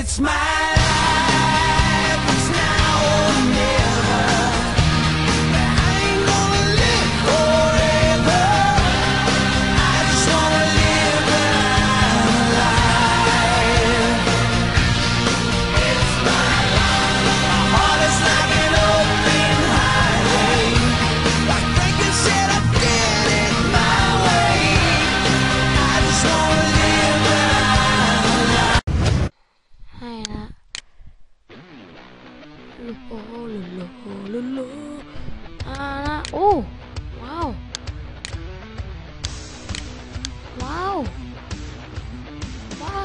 It's my โลลูโลอ่านะโอ้ว้าวว้าวว้า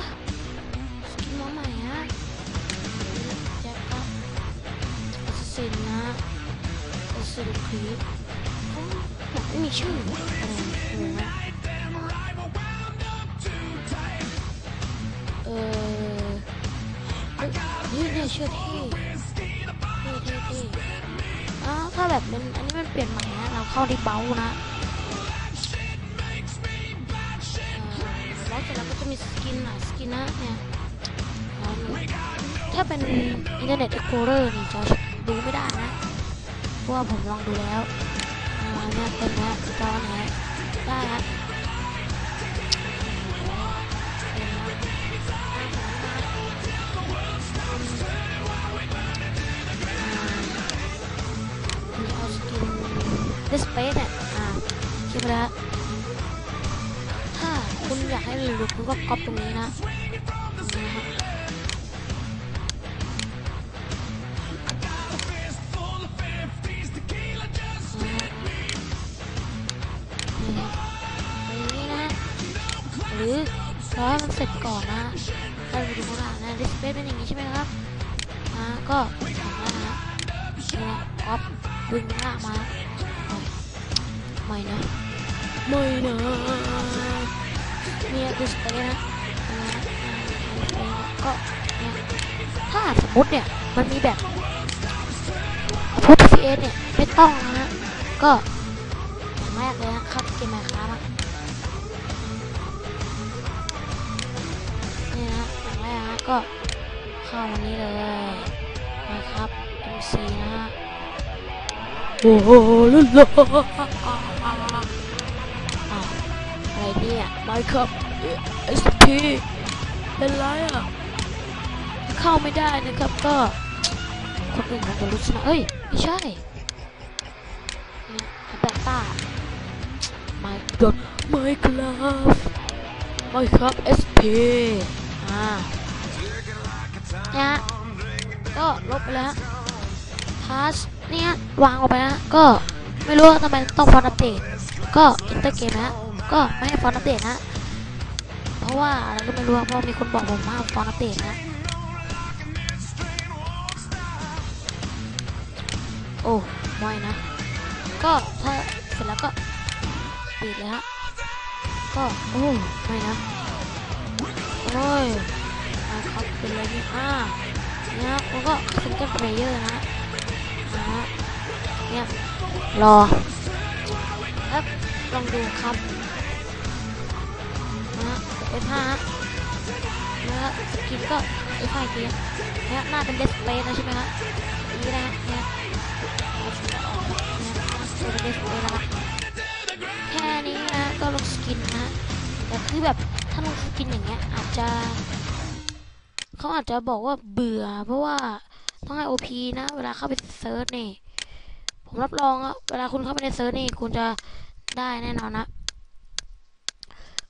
สกินมาใหม่ฮะแจ็คครับสินนะสินครีปไม่มีชื่ออะไรงงอะเออเฮ้ยนี่เนี่ยเชื่อเท่เท่เท่เท่อ้าถ้าแบบเป็นอันนี้มันเปลี่ยนใหม่นะ เราเข้าที่เบลนะแล้วเสร็จแล้วก็จะมีสกินหลายสกินนะเนี่ยถ้าเป็นอินเทอร์เน็ตเอ็กโพเรอร์นี่จอดูไม่ได้นะเพราะว่าผมลองดูแล้วอ่าเนี่ยเป็นนะจอไหนได้ฮะ ดิสเพย์เนี่ยอ่าใช่ไหมละถ้าคุณอยากให้รีวิวคุณก็ก๊อปตรงนี้นะนะฮะนี่นะหรือรอให้มันเสร็จก่อนนะถ้าเราไปดูข้างล่างนะดิสเพย์เป็นอย่างนี้ใช่ไหมครับอ่าก็ทำได้นะนี่นะก๊อปดึงล่ามา ไม่นะ ไม่นะเนี่ยดิสเพย์นะอ่าอ่าก็เนี่ยถ้าสมมติเนี่ยมันมีแบบพวก PCS เนี่ยไม่ต้องนะฮะก็อย่างแรกเลยนะเข้าเกมมาค้ามานี่นะอย่างแรกนะก็เข้าวันนี้เลยนะครับ MC นะฮะโอ้โหลุลาอ้าว อะไรเนี่ยไม่ครับ SP เป็นไรอะเข้าไม่ได้นะครับก็คนอื่นคงจะรู้ใช่ไหมเอ้ยไม่ใช่เนี่ยแบตตาไม่กดไม่ครับไม่ครับ SP อ่าเนี่ยฮะก็ลบไปแล้วพาสเนี่ยวางออกไปแล้วก็ไม่รู้ทำไมต้องฟอนต์อัปเดตก็อินเตอร์เกมนะ ก็ไม่ให้ฟอนต์อัปเดตนะเพราะว่าอะไรก็ไม่รู้เพราะมีคนบอกผมว่าฟอนต์อัปเดตนะโอ้ไม่นะ ก็ถ้าเสร็จแล้วก็ปิดเลยฮะก็โอ้ไม่นะโอ้ยอะครับเป็นเลยนี่อ่าเนี่ยครับแล้วก็ซิงเกิลเพลเยอร์นะฮะเนี่ยรอแล้ว ลองดูครับนะเอฟห้านะฮะสกินก็เอฟห้าอีกทีนะหน้าเป็นเดสเพย์นะใช่ไหมฮะนี่นะฮะเนี่ยเอาสกินออกเป็นเดสเพย์นะครับแค่นี้นะก็ลงสกินนะแต่คือแบบถ้าลงสกินอย่างเงี้ยอาจจะเขาอาจจะบอกว่าเบื่อ เพราะว่าต้องให้ OP นะ เวลาเข้าไปเซิร์ชนี่ ผมรับรองอะเวลาคุณเข้าไปในเซิร์ชนี่ คุณจะ ได้แน่นอนนะ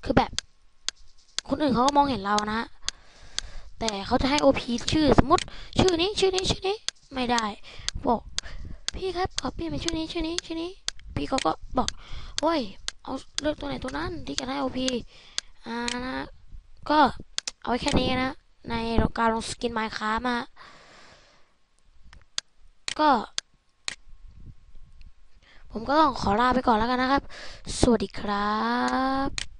คือแบบ คนอื่นเขาก็มองเห็นเรานะ แต่เขาจะให้ OP ชื่อสมมติ ชื่อนี้ ชื่อนี้ ชื่อนี้ ไม่ได้ บอก พี่ครับ ขอเปลี่ยนเป็นชื่อนี้ ชื่อนี้ ชื่อนี้ พี่เขาก็บอกโอ้ย เอาเลือกตัวไหนตัวนั้นที่จะได้ OP อ่านะ ก็เอาไว้แค่นี้นะ ในการลงสกินไมค์ค้ามา ก็ ผมก็ต้องขอลาไปก่อนแล้วกันนะครับ สวัสดีครับ